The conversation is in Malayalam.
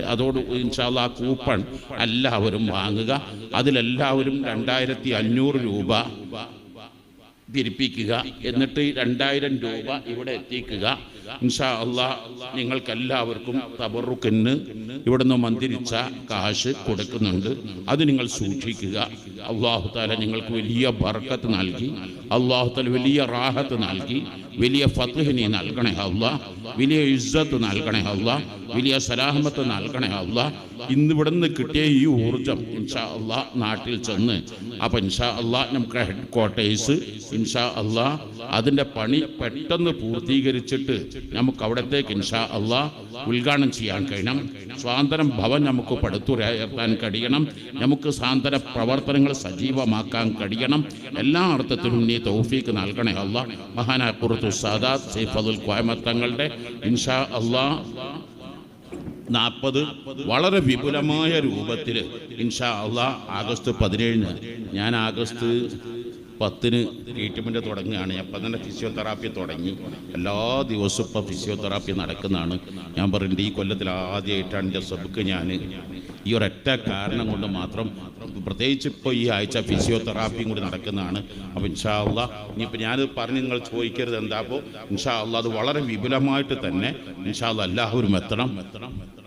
അതോട് ഇൻഷാല്ല ആ കൂപ്പൺ എല്ലാവരും വാങ്ങുക. അതിലെല്ലാവരും രണ്ടായിരത്തി അഞ്ഞൂറ് രൂപ തിരിപ്പിക്കുക എന്നിട്ട് രണ്ടായിരം രൂപ ഇവിടെ എത്തിക്കുക. ഇൻഷാ അള്ളാ നിങ്ങൾക്കെല്ലാവർക്കും തബറുക്കിന് ഇവിടുന്ന് മന്ദിരിച്ച കാശ് കൊടുക്കുന്നുണ്ട്. അത് നിങ്ങൾ സൂക്ഷിക്കുക. അള്ളാഹു താല നിങ്ങൾക്ക് വലിയ ബർക്കത്ത് നൽകി. അള്ളാഹു താല വലിയ റാഹത്ത് നൽകി. വലിയ ഫത്തുഹിനി നൽകണേ അള്ളാഹ് വലിയ ഇസ്സത്ത് നൽകണേ അള്ളാഹ് വലിയ സലാഹമത്ത് നൽകണേ അള്ളാ. ഇന്ന് ഇവിടുന്ന് കിട്ടിയ ഈ ഊർജം ഇൻഷാ അള്ളാ നാട്ടിൽ ചെന്ന്. അപ്പം ഇൻഷാ അള്ളാ നമുക്ക് ഹെഡ് ക്വാർട്ടേഴ്സ് ഇൻഷാ അള്ളാ അതിന്റെ പണി പെട്ടെന്ന് പൂർത്തീകരിച്ചിട്ട് നമുക്ക് അവിടത്തേക്ക് ഇൻഷാ അള്ളാ ഉദ്ഘാടനം ചെയ്യാൻ കഴിയണം. സ്വാതന്ത്ര്യം ഭവൻ നമുക്ക് പടുത്തുയർത്താൻ കഴിയണം. നമുക്ക് സാന്ത്വന പ്രവർത്തനങ്ങൾ സജീവമാക്കാൻ കഴിയണം. എല്ലാ അർത്ഥത്തിലും നീ തൗഫീക്ക് നൽകണേ അള്ളാഹ് മഹാനായ പുറത്തു സാദാ സൈഫുൽ കോയമത്തങ്ങളുടെ ഇൻഷാ അള്ളാ നാൽപ്പത് വളരെ വിപുലമായ രൂപത്തിൽ ഇൻഷാ അള്ളാ ആഗസ്റ്റ് പതിനേഴിന് ഞാൻ ആഗസ്റ്റ് പത്തിന് ട്രീറ്റ്മെന്റ് തുടങ്ങുകയാണ്. അപ്പം തന്നെ ഫിസിയോതെറാപ്പി തുടങ്ങി. എല്ലാ ദിവസവും ഇപ്പോൾ ഫിസിയോതെറാപ്പി നടക്കുന്നതാണ്. ഞാൻ പറയുന്നത് ഈ കൊല്ലത്തിൽ ആദ്യമായിട്ടാണ് എന്റെ സബുക്ക് ഞാൻ. ഈ ഒരൊറ്റ കാരണം കൊണ്ട് മാത്രം പ്രത്യേകിച്ച് ഇപ്പോൾ ഈ ആഴ്ച ഫിസിയോതെറാപ്പിയും കൂടി നടക്കുന്നതാണ്. അപ്പോൾ ഇൻഷാ അള്ളാ ഇനിയിപ്പോൾ ഞാൻ പറഞ്ഞ് നിങ്ങൾ ചോദിക്കരുത് എന്താ അപ്പോൾ ഇൻഷാ അള്ളാ അത് വളരെ വിപുലമായിട്ട് തന്നെ ഇൻഷാ അള്ളാ എല്ലാവരും എത്തണം എത്തണം എത്തണം.